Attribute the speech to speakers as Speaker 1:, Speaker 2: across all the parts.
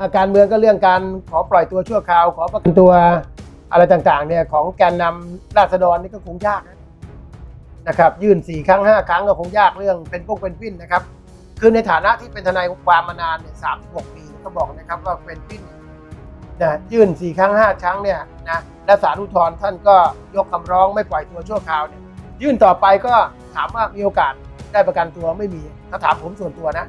Speaker 1: อาการเมืองก็เรื่องการขอปล่อยตัวชั่วคราว ขอประกันตัวอะไรต่างๆเนี่ยของแกนนำราษฎรนี่ก็คงยากนะครับ ยื่นสี่ครั้งห้าครั้งก็คงยากเรื่องเป็นพวกเป็นพินนะครับ คือในฐานะที่เป็นทนายความมานานเนี่ยสามหกปีก็บอกนะครับว่าเป็นพินนะยื่นสี่ครั้งห้าครั้งเนี่ยนะและศาลอุทธรณ์ท่านก็ยกคำร้องไม่ปล่อยตัวชั่วคราวเนี่ยยื่นต่อไปก็ถามว่ามีโอกาสได้ประกันตัวไม่มีถ้าถามผมส่วนตัวนะ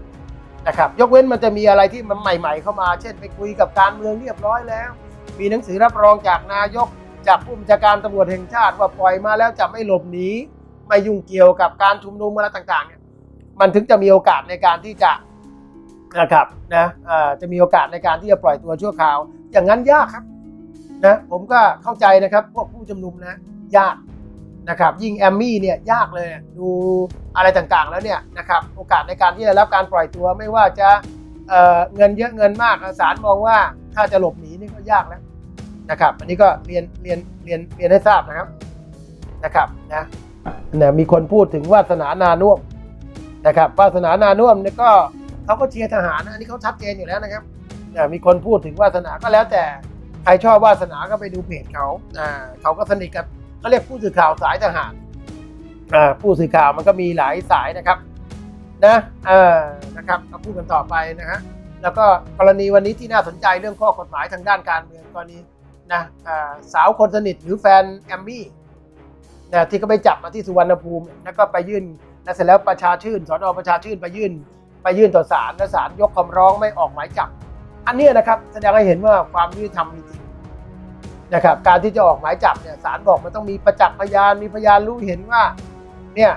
Speaker 1: นะครับยกเว้นมันจะมีอะไรที่มันใหม่ ๆ เข้ามา เช่นไปคุยกับการเมืองเรียบร้อยแล้ว มีหนังสือรับรองจากนายก จากผู้บัญชาการตำรวจแห่งชาติว่าปล่อยมาแล้วจะไม่หลบหนีไม่ยุ่งเกี่ยวกับการชุมนุมอะไรต่างๆเนี่ยมันถึงจะมีโอกาสในการที่จะนะครับนะจะมีโอกาสในการที่จะปล่อยตัวชั่วคราว อย่างนั้นยากครับนะผมก็เข้าใจนะครับพวกผู้ชุมนุมนะยาก นะครับยิ่งแอมมี่เนี่ยยากเลยดูอะไรต่างๆแล้วเนี่ยนะครับโอกาสในการที่จะรับการปล่อยตัวไม่ว่าจะเเงินเยอะเงินมากศาลมองว่าถ้าจะหลบหนีนี่ก็ยากแล้วนะครับ อันนี้ก็เรียนเรียนเรียนเรียนให้ทราบนะครับนะครับนะเนี่ยมีคนพูดถึงวาสนานานุ่มนะครับวาสนานานุ่มเนี่ยก็เขาก็เชียร์ทหารนะอันนี้เขาชัดเจนอยู่แล้วนะครับเนี่ยมีคนพูดถึงวาสนาก็แล้วแต่ใครชอบวาสนาก็ไปดูเพจเขาอ่าเขาก็สนิทกับ เขาเรียกผู้สื่อข่าวสายทหารอ่าผู้สื่อข่าวมันก็มีหลายสายนะครับ นะเออนะครับก็พูดกันต่อไปนะฮะแล้วก็กรณีวันนี้ที่น่าสนใจเรื่องข้อกฎหมายทางด้านการเมืองกรณีนะอ่าสาวคนสนิทหรือแฟนแอมมี่นะที่เขาไปจับมาที่สุวรรณภูมิ แล้วก็ไปยื่นแล้วเสร็จแล้วประชาชื่นสอนอประชาชื่นไปยื่น ไปยื่นต่อศาลและศาลยกคำร้องไม่ออกหมายจับ อันเนี้ยนะครับแสดงให้เห็นว่าความยุติธรรมมีจริง นะครับการที่จะออกหมายจับเนี่ยศาลบอกมันต้องมีประจักษ์พยานมีพยานรู้เห็นว่าเนี่ย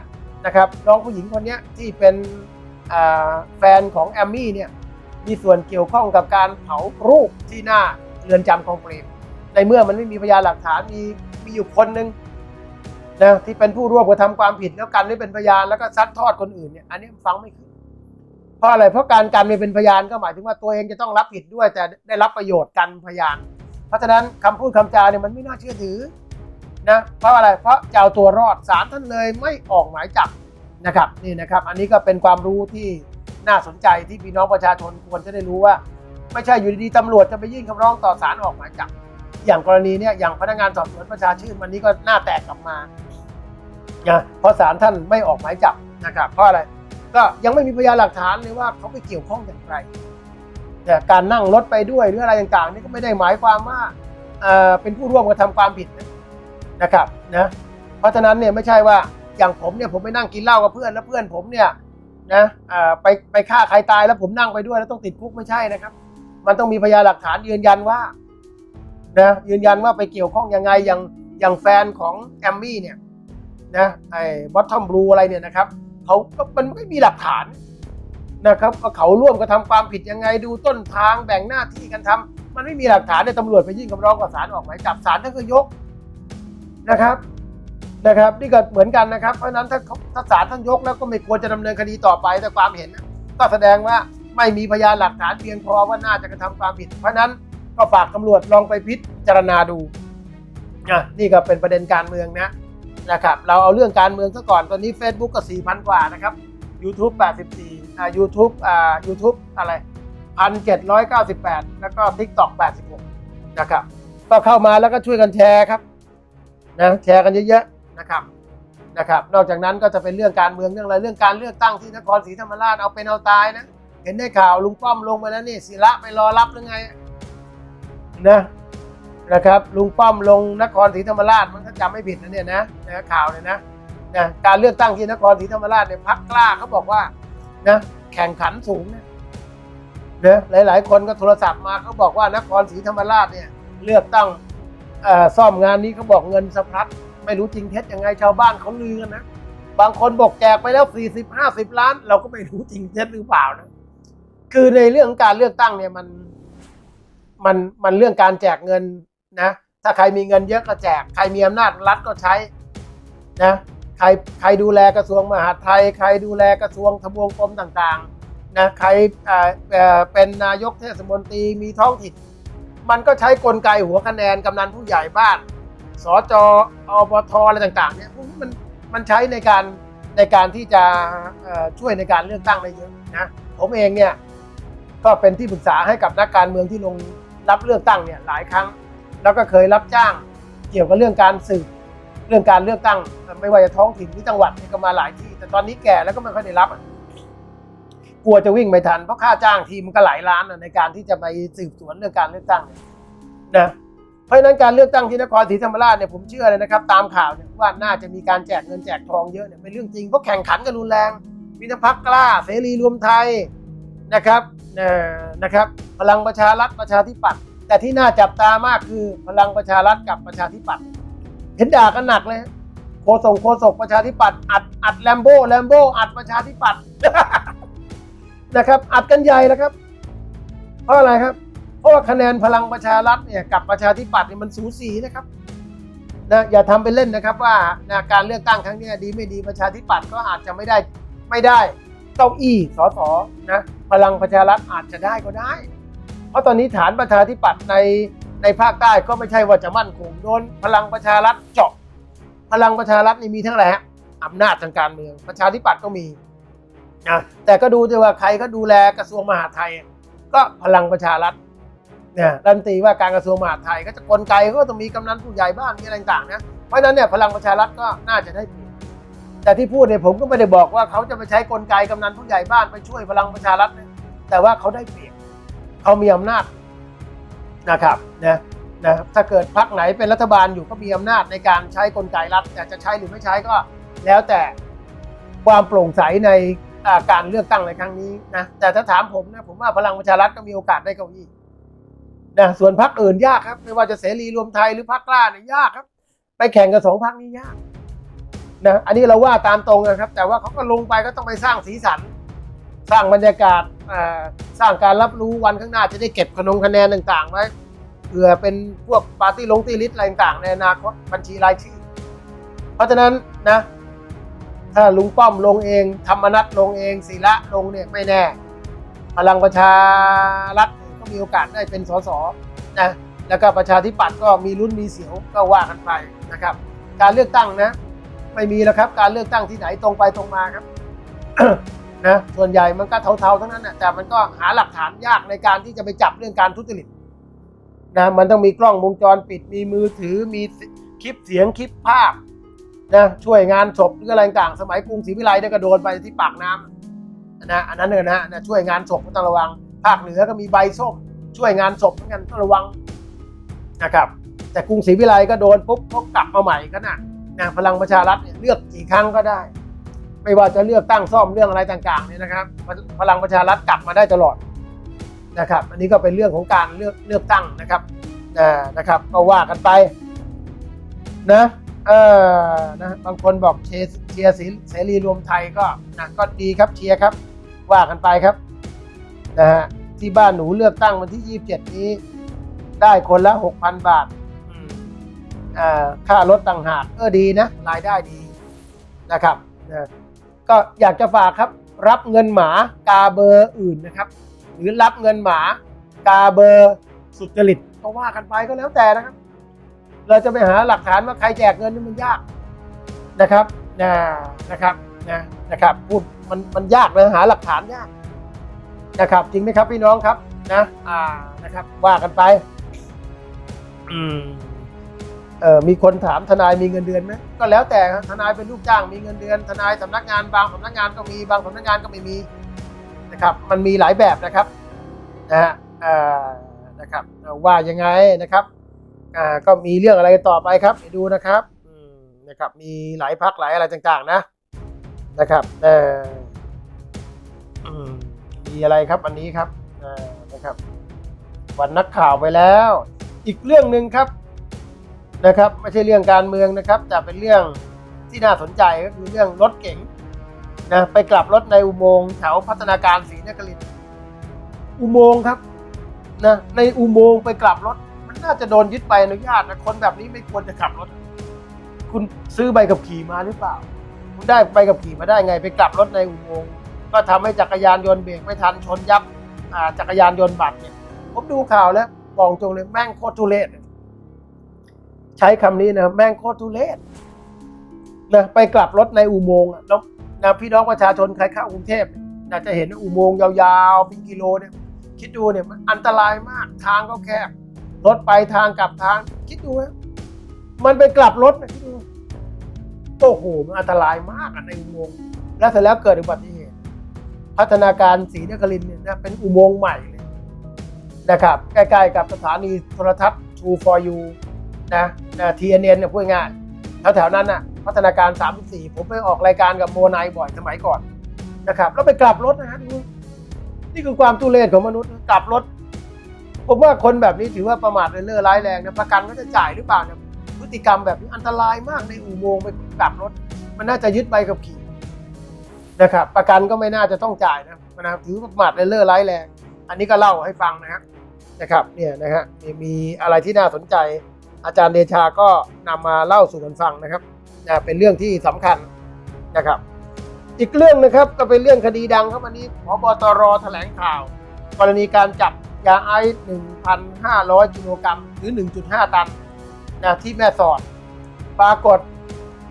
Speaker 1: นะครับน้องผู้หญิงคนนี้ที่เป็นแฟนของแอมมี่เนี่ยมีส่วนเกี่ยวข้องกับการเผารูปที่หน้าเรือนจำคลองเปรมในเมื่อมันไม่มีพยานหลักฐานมีมีอยู่คนหนึ่งนะที่เป็นผู้ร่วมกระทำความผิดแล้วกันไม่เป็นพยานแล้วก็ซัดทอดคนอื่นเนี่ยอันนี้ฟังไม่ขึ้นเพราะอะไรเพราะการกันไม่เป็นพยานก็หมายถึงว่าตัวเองจะต้องรับผิดด้วย แต่ได้รับประโยชน์กันพยาน เพราะฉะนั้นคำพูดคำจาเนี่ยมันไม่น่าเชื่อถือนะเพราะอะไรเพราะจะเอาตัวรอดศาลท่านเลยไม่ออกหมายจับนะครับนี่นะครับ อันนี้ก็เป็นความรู้ที่น่าสนใจที่พี่น้องประชาชนควรจะได้รู้ว่า ไม่ใช่อยู่ดีๆตำรวจจะไปยื่นคำร้องต่อศาลออกหมายจับ อย่างกรณีเนี้ยอย่างพนักงานสอบสวนประชาชื่นวันนี้ก็หน้าแตกกลับมานะเพราะศาลท่านไม่ออกหมายจับนะครับเพราะอะไรก็ยังไม่มีพยานหลักฐานเลยว่าเขาไปเกี่ยวข้องอย่างไร แต่การนั่งรถไปด้วยหรืออะไรต่างๆนี่ก็ไม่ได้หมายความว่าเป็นผู้ร่วมกระทำความผิดนะครับนะเพราะฉะนั้นเนี่ยไม่ใช่ว่าอย่างผมเนี่ยผมไปนั่งกินเหล้ากับเพื่อนแล้วเพื่อนผมเนี่ยนะไปไปฆ่าใครตายแล้วผมนั่งไปด้วยแล้วต้องติดคุกไม่ใช่นะครับ มันต้องมีพยานหลักฐานยืนยันว่านะยืนยันว่าไปเกี่ยวข้องยังไงอย่างอย่างแฟนของแอมมี่เนี่ยนะไอ้บอททอมบลูอะไรเนี่ยนะครับเขาก็มันไม่มีหลักฐาน นะครับว่าเขาร่วมกระทำความผิดยังไงดูต้นทางแบ่งหน้าที่กันทำมันไม่มีหลักฐานในยตำรวจไปยื่นคำร้องกับศาลออกหมายจับศาลท่านก็ยกนะครับนะครับนี่ก็เหมือนกันนะครับ เพราะฉะนั้นถ้าเขาถ้าศาลท่านยกแล้วก็ไม่ควรจะดำเนินคดีต่อไปแต่ความเห็น ก็แสดงว่าไม่มีพยานหลักฐานเพียงพอว่าน่าจะกระทำความผิด เพราะนั้นก็ฝากตำรวจลองไปพิจารณาดูอะนี่ก็เป็นประเด็นการเมืองนะนะครับ เราเอาเรื่องการเมืองซะก่อนตอนนี้ Facebook ก็4,000 กว่านะครับ YouTube 84 อ่า YouTube อ่า YouTube อะไร 1,798 แล้วก็ TikTok 86 นะครับ ก็เข้ามาแล้วก็ช่วยกันแชร์ครับนะแชร์กันเยอะๆนะครับนะครับ นอกจากนั้นก็จะเป็นเรื่องการเมืองเรื่องอะไรเรื่องการเลือกตั้งที่นครศรีธรรมราชเอาเป็นเอาตายนะ เห็นได้ข่าวลุงป้อมลงมาแล้วนี่ศิระไปรอรับหรือไงนะนะครับลุงป้อมลงนครศรีธรรมราชมันถ้าจำไม่ผิดนะเนี่ยนะนะข่าวเนี่ยนะนะการเลือกตั้งที่นครศรีธรรมราชเนี่ยพักกล้าเขาบอกว่า นะแข่งขันสูงนะนะหลาย ๆ คนก็โทรศัพท์มาเขาบอกว่านครศรีธรรมราชเนี่ย เลือกตั้งซ่อมงานนี้เขาบอกเงินสะพัดไม่รู้จริงเท็จยังไงชาวบ้านเขาลือกันนะบางคนบอกแจกไปแล้ว40 50ล้าน เราก็ไม่รู้จริงเท็จหรือเปล่านะคือในเรื่องการเลือกตั้งเนี่ยมันมันมันเรื่องการแจกเงินนะ ถ้าใครมีเงินเยอะก็แจก ใครมีอำนาจรัฐก็ใช้นะ ใครใครดูแลกระทรวงมหาดไทย ใครดูแลกระทรวงทบวงกรมต่างๆนะใครเป็นนายกเทศมนตรีมีท้องถิ่นมันก็ใช้กลไกหัวคะแนนกำนันผู้ใหญ่บ้านสจอบทอะไรต่างๆเนี่ยมันมันใช้ในการในการที่จะช่วยในการเลือกตั้งได้เยอะนะผมเองเนี่ยก็เป็นที่ปรึกษาให้กับนักการเมืองที่ลงรับเลือกตั้งเนี่ยหลายครั้ง แล้วก็เคยรับจ้างเกี่ยวกับเรื่องการสืบ เรื่องการเลือกตั้งไม่ว่าจะท้องถิ่นหรือจังหวัดนี่ก็มาหลายที่ แต่ตอนนี้แก่แล้วก็ไม่ค่อยได้รับกลัวจะวิ่งไม่ทันเพราะค่าจ้างทีมมันก็หลายล้านในการที่จะไปสืบสวนเรื่องการเลือกตั้งนะเพราะฉะนั้นการเลือกตั้งที่นครศรีธรรมราชเนี่ยผมเชื่อเลยนะครับ ตามข่าวเนี่ยว่าน่าจะมีการแจกเงินแจกทองเยอะเนี่ยเป็นเรื่องจริงเพราะแข่งขันกันรุนแรง มีทั้งพักกล้าเสรีรวมไทยนะครับเอ่อนะครับ พลังประชารัฐประชาธิปัตย์แต่ที่น่าจับตามากคือพลังประชารัฐกับประชาธิปัตย์ เห็นด่ากันหนักเลยโคศกโคศกประชาธิปัตย์อัดอัดแลมโบ้แลมโบ้อัดประชาธิปัตย์นะครับ อัดกันใหญ่แล้วครับ เพราะอะไรครับ เพราะว่าคะแนนพลังประชารัฐเนี่ยกับประชาธิปัตย์เนี่ยมันสูสีนะครับนะอย่าทำเป็นเล่นนะครับว่านะการเลือกตั้งครั้งนี้ดีไม่ดีประชาธิปัตย์ก็อาจจะไม่ได้ไม่ได้เก้าอี้สสนะพลังประชารัฐอาจจะได้ก็ได้ เพราะตอนนี้ฐานประชาธิปัตย์ใน ในภาคใต้ก็ไม่ใช่ว่าจะมั่นคงโดนพลังประชารัฐเจาะ พลังประชารัฐนี่มีทั้งอะไรฮะอำนาจทางการเมือง ประชาธิปัตย์ก็มีนะแต่ก็ดูด้วยว่าใครก็ดูแลกระทรวงมหาดไทย ก็พลังประชารัฐเนี่ยรัฐมนตรีว่าการกระทรวงมหาดไทยก็จะกลไกก็ต้องมีกำนันผู้ใหญ่บ้านมีอะไรต่างๆนะเพราะฉะนั้นเนี่ยพลังประชารัฐก็น่าจะได้เปรียบแต่ที่พูดเนี่ยผมก็ไม่ได้บอกว่าเขาจะไปใช้กลไกกำนันผู้ใหญ่บ้านไปช่วยพลังประชารัฐนะแต่ว่าเขาได้เปรียบเขามีอำนาจ นะครับนะนะถ้าเกิดพรรคไหนเป็นรัฐบาลอยู่ก็มีอำนาจในการใช้กลไกรัฐแต่จะใช้หรือไม่ใช้ก็แล้วแต่ความโปร่งใสในการเลือกตั้งในครั้งนี้นะแต่ถ้าถามผมนะผมว่าพลังประชารัฐก็มีโอกาสได้เก้าอี้นะส่วนพรรคอื่นยากครับ ไม่ว่าจะเสรีรวมไทยหรือพรรคกล้าเนี่ยยากครับ ไปแข่งกับสองพรรคนี้ยากนะอันนี้เราว่าตามตรงนะครับ แต่ว่าเขาก็ลงไปก็ต้องไปสร้างสีสัน สร้างบรรยากาศสร้างการรับรู้วันข้างหน้าจะได้เก็บขนงคะแนนต่างๆไว้เผื่อเป็นพวกปาร์ตี้ลงตีลิสต์อะไรต่างๆในอนาคตบัญชีรายชื่อ เพราะฉะนั้นนะถ้าลุงป้อมลงเอง ธรรมนัตลงเองศิระลงเนี่ยไม่แน่ พลังประชารัฐก็มีโอกาสได้เป็นสสนะแล้วก็ประชาธิปัตย์ก็มีลุ้นมีเสียวก็ว่ากันไปนะครับ การเลือกตั้งนะ ไม่มีแล้วครับ การเลือกตั้งที่ไหนตรงไปตรงมาครับ นะส่วนใหญ่มันก็เทาๆทั้งนั้นนะแต่มันก็หาหลักฐานยากในการที่จะไปจับเรื่องการทุจริตนะมันต้องมีกล้องวงจรปิดมีมือถือมีคลิปเสียงคลิปภาพนะช่วยงานศพหรืออะไรต่างๆสมัยกรุงศรีวิไลเนี่ยก็โดนไปที่ปากน้ำนะอันนั้นเนี่ยนะนะช่วยงานศพก็ต้องระวัง ภาคเหนือก็มีใบส้ม ช่วยงานศพเหมือนกันต้องระวังนะครับ แต่กรุงศรีวิไลก็โดนปุ๊บก็กลับมาใหม่ก็นะนะพลังประชารัฐเนี่ยเลือกกี่ครั้งก็ได้ ไม่ว่าจะเลือกตั้งซ่อมเรื่องอะไรต่างๆเนี่ยนะครับ พลังประชารัฐกลับมาได้ตลอดนะครับ อันนี้ก็เป็นเรื่องของการเลือกเลือกตั้งนะครับนะครับก็ว่ากันไปนะเออนะบางคนบอกเชียร์เชียร์เสรีรวมไทยก็นะก็ดีครับเชียร์ครับ ว่ากันไปครับนะฮะที่บ้านหนูเลือกตั้งวันที่ 27 นี้ ได้คนละ 6,000 บาทอ่าค่ารถต่างหากเออดีนะรายได้ดีนะครับนะ ก็อยากจะฝากครับ รับเงินหมากาเบอร์อื่นนะครับ หรือรับเงินหมากาเบอร์สุจริตก็ว่ากันไปก็แล้วแต่นะครับ เราจะไปหาหลักฐานว่าใครแจกเงินนี่มันยากนะครับนะนะครับนะนะครับพูดมันมันยากนะหาหลักฐานยากนะครับ จริงไหมครับพี่น้องครับนะ อ่านะครับ ว่ากันไป อืม เออมีคนถามทนายมีเงินเดือนไหมก็แล้วแต่ทนายเป็นลูกจ้างมีเงินเดือน ทนายสำนักงานบางสำนักงานก็มีบางสำนักงานก็ไม่มีนะครับ มันมีหลายแบบนะครับนะฮะนะครับว่ายังไงนะครับอ่าก็มีเรื่องอะไรต่อไปครับไปดูนะครับนะครับมีหลายพักหลายอะไรต่างๆ นะนะครับเออมีอะไรครับอันนี้ครับนะครับ วันนักข่าวไปแล้ว อีกเรื่องหนึ่งครับ นะครับไม่ใช่เรื่องการเมืองนะครับแต่เป็นเรื่องที่น่าสนใจก็คือเรื่องรถเก๋งนะไปกลับรถในอุโมงค์แถวพัฒนาการศรีนครินทร์อุโมงค์ครับนะในอุโมงค์ไปกลับรถ มันน่าจะโดนยึดใบอนุญาตนะคนแบบนี้ไม่ควรจะขับรถ คุณซื้อใบขับขี่มาหรือเปล่า คุณได้ใบขับขี่มาได้ไง ไปกลับรถในอุโมงค์ก็ทำให้จักรยานยนต์เบรกไม่ทันชนยับจักรยานยนต์บาดเจ็บผมดูข่าวแล้วบอกตรงเลยแม่งโคตรทุเรศ ใช้คำนี้นะแม่งโคตรทุเรศนะไปกลับรถในอุโมงค์แล้วนะพี่น้องประชาชนใครเข้ากรุงเทพน่าจะเห็นอุโมงค์ยาวๆเป็นกิโลเนี่ย คิดดูเนี่ยมันอันตรายมากทางก็แคบรถไปทางกลับทาง คิดดูนะมันไปกลับรถนะคิดดูโอ้โหมันอันตรายมากอะในอุโมงค์แล้วเสร็จแล้วเกิดอุบัติเหตุ พัฒนาการศรีนครินเนี่ยนะเป็นอุโมงค์ใหม่เลยนะครับ ใกล้ๆกับสถานีโทรทัศน์ True for You นะนะ TNN เนี่ยพูดง่ายแถวๆนั้นน่ะพัฒนาการ 34 ผมไปออกรายการกับโมนายบ่อยสมัยก่อนนะครับ แล้วไปกลับรถนะฮะดูนี่คือความทุเรศของมนุษย์กลับรถ ผมว่าคนแบบนี้ถือว่าประมาทเลินเล่อร้ายแรงนะประกันก็จะจ่ายหรือเปล่าเนี่ยพฤติกรรมแบบนี้อันตรายมากในอุโมงค์ไปกลับรถ มันน่าจะยึดใบขับขี่นะครับ ประกันก็ไม่น่าจะต้องจ่ายนะนะครับถือประมาทเลินเล่อร้ายแรง อันนี้ก็เล่าให้ฟังนะครับนะครับเนี่ยนะฮะมีอะไรที่น่าสนใจ อาจารย์เดชาก็นำมาเล่าสู่กันฟังนะครับนะเป็นเรื่องที่สำคัญนะครับ อีกเรื่องนะครับก็เป็นเรื่องคดีดังครับวันนี้พบตรแถลงข่าว กรณีการจับยาไอซ์1,500กิโลกรัมหรือ 1.5 ตันนะที่แม่สอด ปรากฏ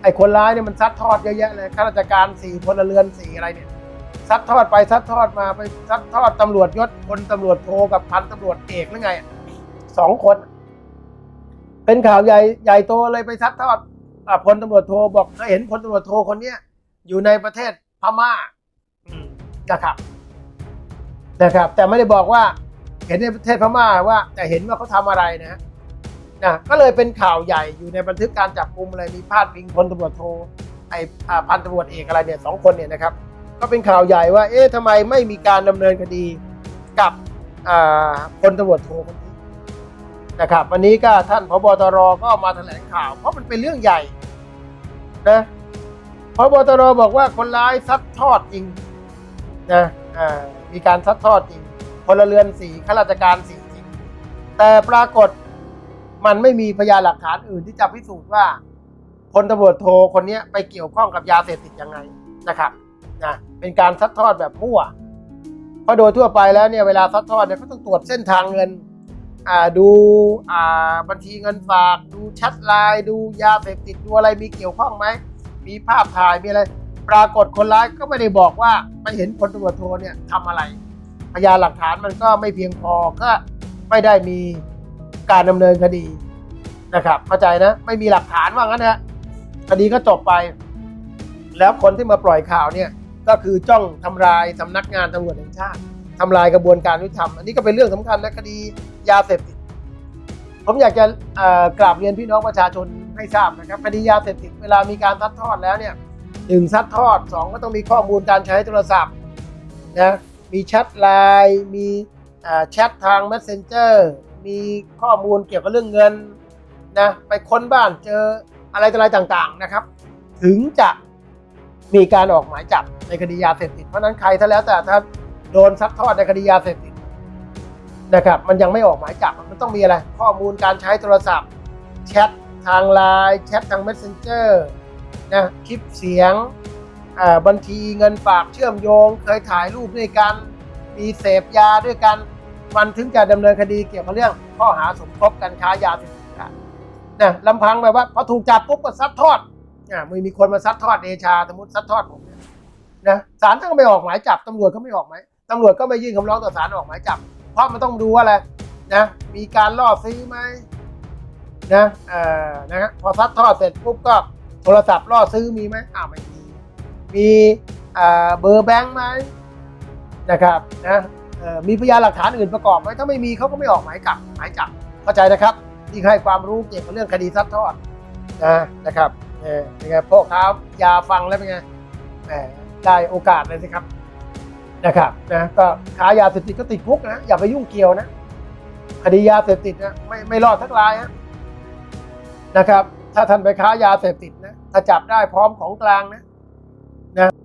Speaker 1: ไอ้คนร้ายเนี่ยมันซัดทอดเยอะแยะเลยข้าราชการสี่พลเรือนสี่อะไรเนี่ยซัดทอดไปซัดทอดมาไปซัดทอดตำรวจยศพลตำรวจโทกับพันตำรวจเอกหรือไงสองคน เป็นข่าวใหญ่ใหญ่โตเลยไปซัดทอดอพลตำรวจโทบอกเคยเห็นพลตำรวจโทคนเนี้ยอยู่ในประเทศพม่านะครับนะครับ แต่ไม่ได้บอกว่าเห็นในประเทศพม่าว่าแต่เห็นว่าเขาทำอะไรนะฮะนะก็เลยเป็นข่าวใหญ่อยู่ในบันทึกการจับกลุมอะไรมีพาดพิงพลตำรวจโทไอพันตำรวจเอกอะไรเนี่ยสองคนเนี่ยนะครับ ก็เป็นข่าวใหญ่ว่า เอ๊ะทำไมไม่มีการดำเนินคดีกับพลตำรวจโทคน นะครับ วันนี้ก็ท่านพบตรก็มาแถลงข่าว เพราะมันเป็นเรื่องใหญ่นะพบตรบอกว่าคนร้ายซัดทอดจริงนะมีการซัดทอดจริงพลเรือนสี่ข้าราชการสี่จริง แต่ปรากฏมันไม่มีพยานหลักฐานอื่นที่จะพิสูจน์ว่าพลตำรวจโทคนนี้ไปเกี่ยวข้องกับยาเสพติดยังไงนะครับนะเป็นการซัดทอดแบบมั่วเพราะโดยทั่วไปแล้วเนี่ยเวลาซัดทอดเนี่ยเขาต้องตรวจเส้นทางเงิน ดูอ่าบัญชีเงินฝากดูแชทไลน์ดูยาเสพติดดูอะไรมีเกี่ยวข้องไหม มีภาพถ่ายมีอะไร ปรากฏคนร้ายก็ไม่ได้บอกว่าไปเห็นพลตำรวจโทเนี่ยทำอะไร พยานหลักฐานมันก็ไม่เพียงพอก็ไม่ได้มีการดำเนินคดีนะครับเข้าใจนะไม่มีหลักฐานว่างั้นนะคดีก็จบไป แล้วคนที่มาปล่อยข่าวเนี่ยก็คือจ้องทำลายสำนักงานตำรวจแห่งชาติทำลายกระบวนการยุติธรรม อันนี้ก็เป็นเรื่องสำคัญนะคดี ยาเสพติด ผมอยากจะกราบเรียนพี่น้องประชาชนให้ทราบนะครับคดียาเสพติดเวลามีการซัดทอดแล้วเนี่ยหนึ่งซัดทอดสองก็ต้องมีข้อมูลการใช้โทรศัพท์นะมีแชทไลน์มีแชททาง messenger มีข้อมูลเกี่ยวกับเรื่องเงินนะไปค้นบ้านเจออะไรต่ออะไรต่างๆนะครับ ถึงจะมีการออกหมายจับในคดียาเสพติดเพราะฉะนั้นใครถ้าแล้วแต่ถ้าโดนซัดทอดในคดียาเสพติด นะครับมันยังไม่ออกหมายจับมันต้องมีอะไร ข้อมูลการใช้โทรศัพท์แชททางไลน์แชททาง messenger นะคลิปเสียงอ่าบัญชีเงินฝากเชื่อมโยง เคยถ่ายรูปด้วยกัน มีเสพยาด้วยกัน มันถึงจะดำเนินคดีเกี่ยวกับเรื่อง ข้อหาสมคบกันค้ายาเสพติดนะลำพังแบบว่าพอถูกจับปุ๊บก็ซัดทอดอ่ามือมีคนมาซัดทอดเดชาสมมติซัดทอดผมเนี่ยนะศาลท่านก็ไม่ออกหมายจับตำรวจก็ไม่ออกหมายตำรวจก็ไม่ยื่นคำร้องต่อศาลออกหมายจับ เพราะมันต้องดูว่าอะไรนะ มีการล่อซื้อไหมนะเอ่อนะฮะพอซัดทอดเสร็จปุ๊บก็โทรศัพท์ล่อซื้อมีไหมอ้าวไม่มีมีอ่าเบอร์แบงค์ไหมนะครับนะเอ่อมีพยานหลักฐานอื่นประกอบไหมถ้าไม่มีเขาก็ไม่ออกหมายจับหมายจับเข้าใจนะครับที่ให้ความรู้เกี่ยวกับเรื่องคดีซัดทอดนะนะครับเออเป็นไงพวกเขายาฟังแล้วเป็นไงแหมได้โอกาสเลยสิครับ นะครับนะก็ค้ายาเสพติดก็ติดคุกนะอย่าไปยุ่งเกี่ยวนะคดียาเสพติดนะไม่ไม่รอดทักรายนะนะครับ ถ้าท่านไปค้ายาเสพติดนะถ้าจับได้พร้อมของกลางนะ